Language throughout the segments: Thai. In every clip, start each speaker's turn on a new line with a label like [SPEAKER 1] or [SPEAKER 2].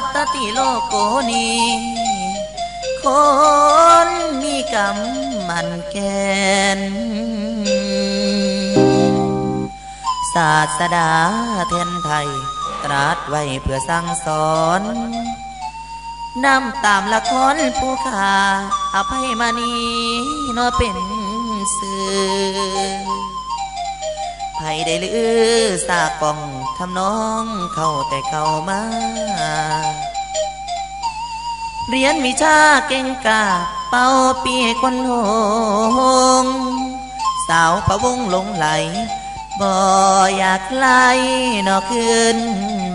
[SPEAKER 1] วัตติโลโกนีคนมีกรรมมันแกน ศาสดาแทนไทย ตรัสไว้เพื่อสั่งสอนนำตามละครผู้ขาอภัยมานีนอเป็นสื่อ ไผได้ลือสากปองทำน้องเข้าแต่เข้ามา เรียนวิชาเก่งกาเป่าปีคนหงสาวพะวงหลงไหลบ่อยากไล่นอกคืน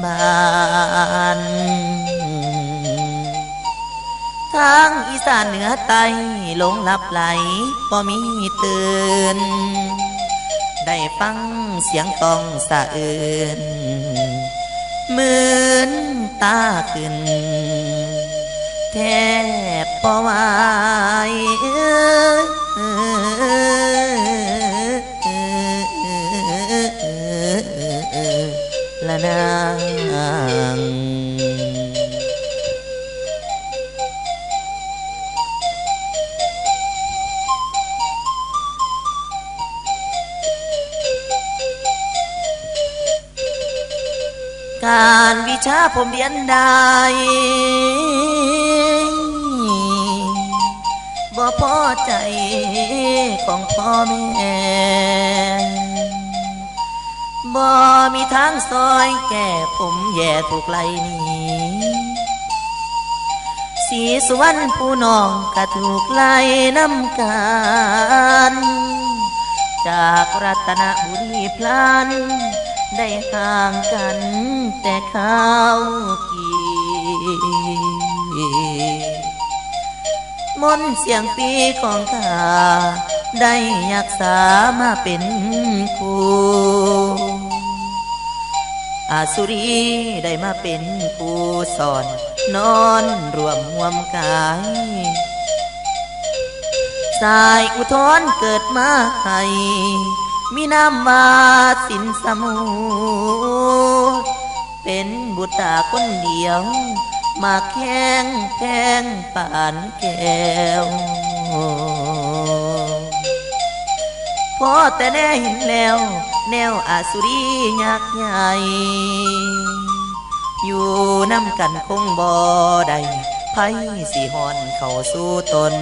[SPEAKER 1] บ้านทางอีสานเหนือใต้หลงหลับไหลบ่มีตื่น ได้ฟังเสียงตองสะเอืนเหมือนตาขึ้น แทบปอไหวละนาง การวิชาผมเรียนได้บ่พอใจของพ่อแม่บ่มีทางซอยแก่ผมแย่ถูกไล่นี้สีสวรรณผู้น้องก็ถูกไล่น้ำกัน จากรัตนบุรีพลัน ได้ห่างกันแต่ข้าวกีมนเสียงปีของข้าได้ยักษามาเป็นครูอาสุรีได้มาเป็นผู้สอน นอนรวมห่วมกาย สายอุทธรเกิดมาให้มีนามว่าสินสมุทรเป็นบุตรตาคนเดียว มาแข้งแพงป่านแก้วพอแต่แน่เห็นแล้ว แนวอาสุรียักษ์ใหญ่ อยู่น้ำกันคงบ่ได้ไพ่สีหอนเข้าสู่ตน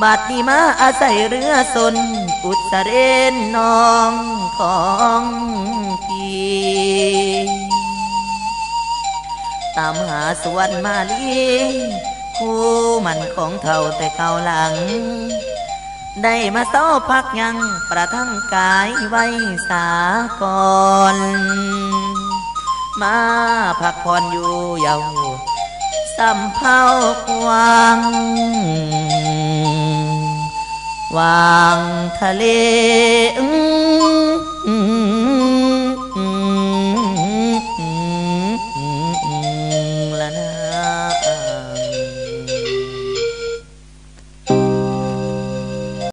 [SPEAKER 1] บัดนี้มาอาศัยเรือสนอุตรเรนน้องของพี่ตามหาสวนมาลีคู่มันของเท่าแต่เก่าหลัง ได้มาเศร้าพักยังประทังกายไว้สากอนมาพักผ่อนอยู่เยาวสำเภาควาง วางทะเลอื้